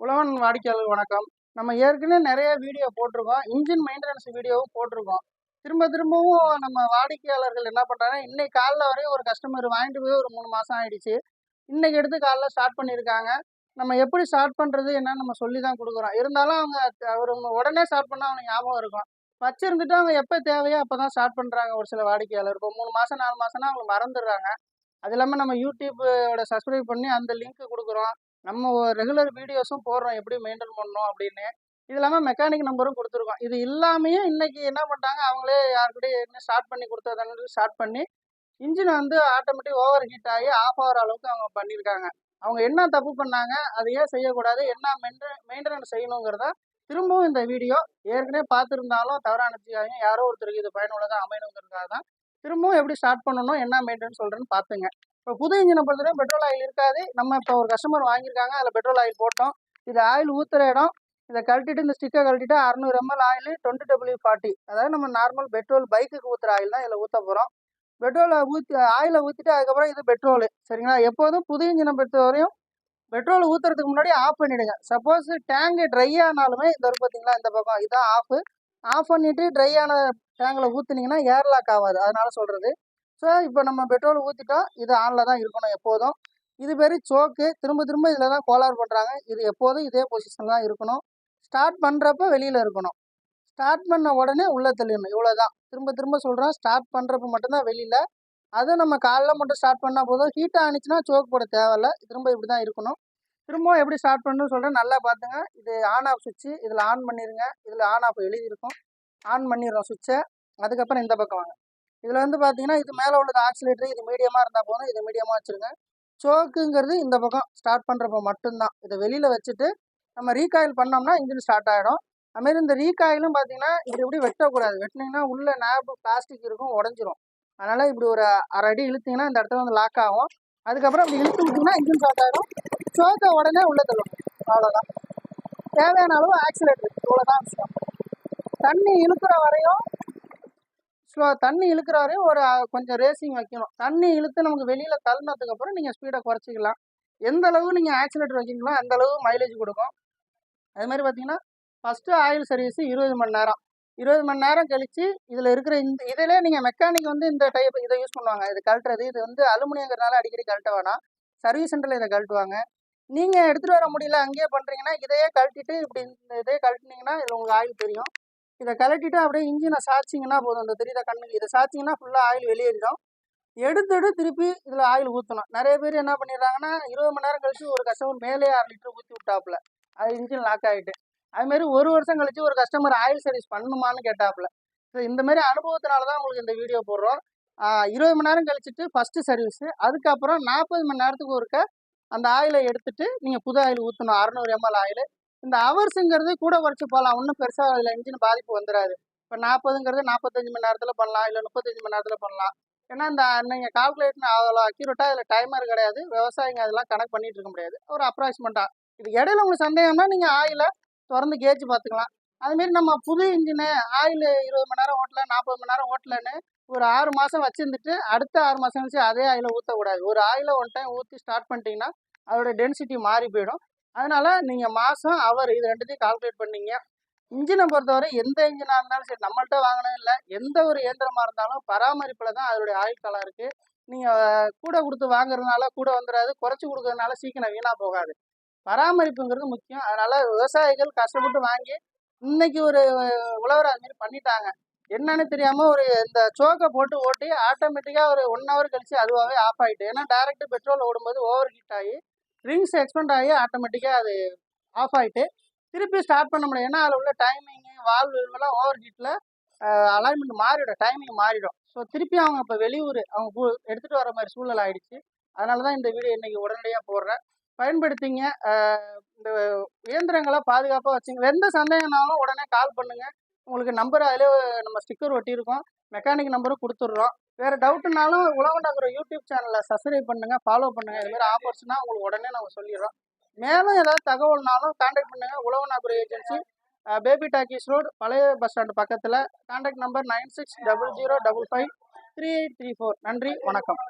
உழவன் வாடிக்கையாளர் வணக்கம். நம்ம ஏற்கனவே நிறைய வீடியோ போட்டிருக்கோம். இன்ஜின் மெயின்டெனன்ஸ் வீடியோவும் போட்டிருக்கோம். திரும்ப திரும்பவும் நம்ம வாடிக்கையாளர்கள் என்ன பண்ணுறாங்க இன்னைக்கு காலைல வரையும் ஒரு கஸ்டமர் வாங்கிட்டு போய் ஒரு மூணு மாதம் ஆயிடுச்சு. இன்னைக்கு எடுத்து காலைல ஸ்டார்ட் பண்ணியிருக்காங்க. நம்ம எப்படி ஸ்டார்ட் பண்ணுறது என்னன்னு நம்ம சொல்லி தான் கொடுக்குறோம். இருந்தாலும் அவங்க அவர் உடனே ஸ்டார்ட் பண்ணால் அவனுக்கு ஞாபகம் இருக்கும். வச்சிருந்துட்டு அவங்க எப்போ தேவையோ அப்போ தான் ஸ்டார்ட் பண்ணுறாங்க ஒரு சில வாடிக்கையாளர். இப்போ மூணு மாதம் நாலு மாதம்னா அவங்க மறந்துடுறாங்க. அது இல்லாமல் நம்ம யூடியூப்போட சப்ஸ்கிரைப் பண்ணி அந்த லிங்க் கொடுக்குறோம். நம்ம ரெகுலர் வீடியோஸும் போடுறோம் எப்படி மெயின்டைன் பண்ணணும் அப்படின்னு. இது இல்லாமல் மெக்கானிக் நம்பரும் கொடுத்துருக்கோம். இது இல்லாமையே இன்னைக்கு என்ன பண்ணிட்டாங்க? அவங்களே யாருக்கிட்டே என்ன ஸ்டார்ட் பண்ணி கொடுத்ததுன்னு ஸ்டார்ட் பண்ணி இன்ஜின் வந்து ஆட்டோமேட்டிக் ஓவர் ஹீட் ஆகி ஆஃப் ஆகிற அளவுக்கு அவங்க பண்ணியிருக்காங்க. அவங்க என்ன தப்பு பண்ணாங்க? அதை ஏன் செய்யக்கூடாது? என்ன மெயின்டெ மெயின்டெனன்ஸ் செய்யணுங்கிறத திரும்பவும் இந்த வீடியோ ஏற்கனவே பார்த்துருந்தாலும் தவறான யாரோ ஒருத்தருக்கு இது பயனுள்ளதாக அமையணுங்கிறதுக்காக தான் திரும்பவும் எப்படி ஸ்டார்ட் பண்ணணும் என்ன மெயின்டெனன்ஸ் சொல்கிறேன்னு பார்த்துங்க. இப்போ புது இன்ஜினை பொறுத்தவரைக்கும் பெட்ரோல் ஆயில் இருக்காது. நம்ம இப்போ ஒரு கஸ்டமர் வாங்கியிருக்காங்க. அதில் பெட்ரோல் ஆயில் போட்டோம். இது ஆயில் ஊற்றுற இடம் இதை கழட்டிட்டு இந்த ஸ்டிக்கை கழட்டிட்டு அறநூறு ML oil twenty W forty அதாவது நம்ம நார்மல் பெட்ரோல் பைக்குக்கு ஊற்றுற ஆயில் தான் இதில் ஊற்ற போகிறோம் பெட்ரோலை ஊற்றி ஆயிலை ஊற்றிட்டு அதுக்கப்புறம் இது பெட்ரோல் சரிங்களா? எப்போதும் புது இன்ஜினை பொறுத்த வரையும் பெட்ரோல் ஊற்றுறதுக்கு முன்னாடி ஆஃப் பண்ணிவிடுங்க சப்போஸ் டேங்கு ட்ரை ஆனாலுமே இந்த ஒரு பார்த்தீங்களா இந்த பக்கம் இதுதான் ஆஃபு ஆஃப் பண்ணிவிட்டு ட்ரை ஆன டேங்கில் ஊற்றுனீங்கன்னா ஏர் லாக் ஆகாது. அதனால் சொல்கிறது ஸோ இப்போ நம்ம பெட்ரோல் ஊற்றிட்டோம் இது ஆனில் தான் இருக்கணும் எப்போதும். இது பேர் சோக்கு திரும்ப திரும்ப இதில் தான் கோளாறு பண்ணுறாங்க இது எப்போதும் இதே பொசிஷன் தான் இருக்கணும். ஸ்டார்ட் பண்ணுறப்ப வெளியில் இருக்கணும். ஸ்டார்ட் பண்ண உடனே உள்ளே தள்ளிடணும். இவ்வளோ தான் திரும்ப திரும்ப சொல்கிறோம் ஸ்டார்ட் பண்ணுறப்ப மட்டும்தான் வெளியில். அதை நம்ம காலைல மட்டும் ஸ்டார்ட் பண்ணால் போதும். ஹீட்டாக ஆனிச்சுன்னா சோக் போட தேவையில்ல. திரும்ப இப்படி தான் இருக்கணும். திரும்பவும் எப்படி ஸ்டார்ட் பண்ணணும்னு சொல்கிறேன் நல்லா பார்த்துங்க. இது ஆன் ஆஃப் சுவிட்சு இதில் ஆன் பண்ணிடுங்க இதில் ஆன் ஆஃப் எழுதியிருக்கும். ஆன் பண்ணிடுறோம் சுவிட்சை அதுக்கப்புறம் இந்த பக்கம் வாங்க. இதில் வந்து பார்த்தீங்கன்னா இது மேலே உள்ளது ஆக்சிலேட்டர் இது மீடியமாக இருந்தால் போதும் இது மீடியமாக வச்சுருங்க. சோக்குங்கிறது இந்த பக்கம் ஸ்டார்ட் பண்ணுறப்போ மட்டும்தான். இதை வெளியில் வச்சுட்டு நம்ம ரீகாயில் பண்ணோம்னா இன்ஜின் ஸ்டார்ட் ஆகிடும் அதுமாரி இந்த ரீகாயிலும் பார்த்தீங்கன்னா இப்படி இப்படி வெட்டக்கூடாது. வெட்டினீங்கன்னா உள்ள நேபு பிளாஸ்டிக் இருக்கும் உடஞ்சிரும். அதனால் இப்படி ஒரு அரை அடி இழுத்திங்கன்னா இந்த இடத்துல வந்து லாக் ஆகும். அதுக்கப்புறம் இப்படி இழுத்து விட்டிங்கன்னா இன்ஜின் ஸ்டார்ட் ஆகிடும் சோக்கை உடனே உள்ளே தள்ளும். அவ்வளோதான் தேவையான அளவு ஆக்சிலேட்டர் இவ்வளோதான் விஷயம் தண்ணி இழுக்கிற வரையும் ஸ்லோ தண்ணி இழுக்கிறாரு ஒரு கொஞ்சம் ரேசிங் வைக்கணும். தண்ணி இழுத்து நமக்கு வெளியில் தள்ளினதுக்கு அப்புறம் நீங்கள் ஸ்பீடை குறைச்சிக்கலாம். எந்த அளவு நீங்கள் ஆக்சிலேட்டர் வைக்கிறீங்களோ அந்த அளவு மைலேஜ் கொடுக்கும். அது மாதிரி பார்த்தீங்கன்னா ஃபஸ்ட்டு ஆயில் சர்வீஸு இருபது மணி நேரம். இருபது மணி நேரம் கழித்து இதில் இருக்கிற இந்த இதிலே நீங்கள் மெக்கானிக் வந்து இந்த டைப் இதை யூஸ் பண்ணுவாங்க. இது கழட்டுறது இது வந்து அலுமினியங்கிறனால அடிக்கடி கழட்ட வேணாம். சர்வீஸ் சென்டரில் இதை கழட்டுவாங்க. நீங்கள் எடுத்துகிட்டு வர முடியல அங்கேயே பண்ணுறீங்கன்னா இதையே கழட்டிட்டு இப்படி இந்த இதே கழட்டினீங்கன்னா இதில் உங்களுக்கு ஆயில் தெரியும். இதை கலட்டிட்டு அப்படியே இன்ஜினை சாய்ச்சிங்கன்னா போதும். அந்த தெரியுத கண்ணுக்கு? இதை சாய்ச்சிங்கன்னா ஃபுல்லாக ஆயில் வெளியேறிடும். எடுத்துட்டு திருப்பி இதில் ஆயில் ஊற்றணும். நிறைய பேர் என்ன பண்ணிடுறாங்கன்னா இருபது மணி நேரம் கழிச்சு ஒரு கஸ்டமர் மேலே ஆறு லிட்டர் ஊற்றி விட்டாப்புல. அது இன்ஜின் லாக் ஆகிட்டு அதுமாரி ஒரு வருஷம் கழிச்சு ஒரு கஸ்டமர் ஆயில் சர்வீஸ் பண்ணணுமான்னு கேட்டாப்புல. ஸோ இந்த மாதிரி அனுபவத்தினால தான் உங்களுக்கு இந்த வீடியோ போடுறோம். இருபது மணி நேரம் கழிச்சிட்டு ஃபஸ்ட்டு சர்வீஸு அதுக்கப்புறம் நாற்பது மணி நேரத்துக்கு ஒருக்க அந்த ஆயிலை எடுத்துட்டு நீங்கள் புது ஆயில் ஊற்றணும். அறநூறு எம்எல் ஆயில். இந்த ஹவர்ஸுங்கிறது கூட குறைச்சி போகலாம் ஒன்றும் பெருசாக அதில் இன்ஜின் பாதிப்பு வந்துடாது இப்போ நாற்பதுங்கிறது நாற்பத்தஞ்சு மணி நேரத்தில் பண்ணலாம் இல்லை முப்பத்தஞ்சு மணி நேரத்தில் பண்ணலாம். ஏன்னா இந்த நீங்கள் கால்குலேட் அவ்வளோ அக்யூரேட்டாக இதில் டைமர் கிடையாது. விவசாயிங்க அதெல்லாம் கணக்கு பண்ணிட்டு இருக்க முடியாது. ஒரு அப்ராக்சிமெண்ட்டாக இது இடையில உங்களுக்கு சந்தேகம்னா நீங்கள் ஆயிலை திறந்து கேஜ் பார்த்துக்கலாம் அதுமாரி நம்ம புது இன்ஜினு ஆயில் இருபது மணி நேரம் ஓட்டல நாற்பது மணி நேரம் ஓட்டலன்னு ஒரு ஆறு மாதம் வச்சுருந்துட்டு அடுத்த ஆறு மாதம் கழிச்சு அதே ஆயில ஊற்றக்கூடாது ஒரு ஆயில ஒன் டைம் ஊற்றி ஸ்டார்ட் பண்ணிட்டீங்கன்னா அதோட டென்சிட்டி மாறி போயிடும். அதனால் நீங்கள் மாதம் அவர் இது ரெண்டுத்தையும் கால்குலேட் பண்ணீங்க. இன்ஜினை பொறுத்தவரை எந்த இன்ஜினாக இருந்தாலும் சரி நம்மள்கிட்ட வாங்கினது இல்லை. எந்த ஒரு இயந்திரமாக இருந்தாலும் பராமரிப்பில் தான் அதனுடைய ஆயுள் காலம் இருக்குது நீங்கள் கூட கொடுத்து வாங்குறதுனால கூட வந்துடாது குறைச்சி கொடுக்கறதுனால சீக்கிரம் வீணாக போகாது. பராமரிப்புங்கிறது முக்கியம். அதனால் விவசாயிகள் கஷ்டப்பட்டு வாங்கி இன்னைக்கு ஒரு உழவர் அது மாதிரி பண்ணிட்டாங்க. என்னன்னு தெரியாமல் ஒரு இந்த சோக்கை போட்டு ஓட்டி ஆட்டோமேட்டிக்காக ஒரு ஒன் ஹவர் கழிச்சு அதுவாகவே ஆஃப் ஆகிட்டு ஏன்னா டைரக்ட் பெட்ரோல் ஓடும்போது ஓவர் ஹீட் ஆகி ரிங்ஸ் எக்ஸ்பெண்ட் ஆகி ஆட்டோமேட்டிக்காக அது ஆஃப் ஆயிட்டு திருப்பி ஸ்டார்ட் பண்ண முடியும். ஏன்னா அதில் உள்ள டைமிங்கு வால்வு எல்லாம் ஓவர் ஹீட்டில் அலைன்மெண்ட் மாறிடும். டைமிங் மாறிடும். ஸோ திருப்பி அவங்க இப்போ வெளியூர் அவங்க எடுத்துகிட்டு வர மாதிரி சூழல் ஆயிடுச்சு. அதனால தான் இந்த வீடியோ இன்றைக்கி உடனடியாக போடுறேன். பயன்படுத்திங்க. இந்த இயந்திரங்களை பாதுகாப்பாக வச்சுங்க. எந்த சந்தேகம்னாலும் உடனே கால் பண்ணுங்கள் உங்களுக்கு நம்பர் அதிலே நம்ம ஸ்டிக்கர் ஒட்டியிருக்கோம். மெக்கானிக் நம்பரும் கொடுத்துட்றோம். வேறு டவுட்டுனாலும் உலகண்டாக்குற யூடியூப் சேனலில் சப்ஸ்கிரைப் பண்ணுங்கள் ஃபாலோ பண்ணுங்கள் இதுமாதிரி ஆஃபர்ஸ்னால் உங்களுக்கு உடனே நாங்கள் சொல்லிடுறோம். மேலும் ஏதாவது தகவல்னாலும் காண்டாக்ட் பண்ணுங்கள் உழவனாக்குற ஏஜென்சி பேபி டாக்கீஸ் ரோடு பழைய பஸ் ஸ்டாண்டு பக்கத்தில். Contact number nine six double zero double five three eight three four நன்றி வணக்கம்.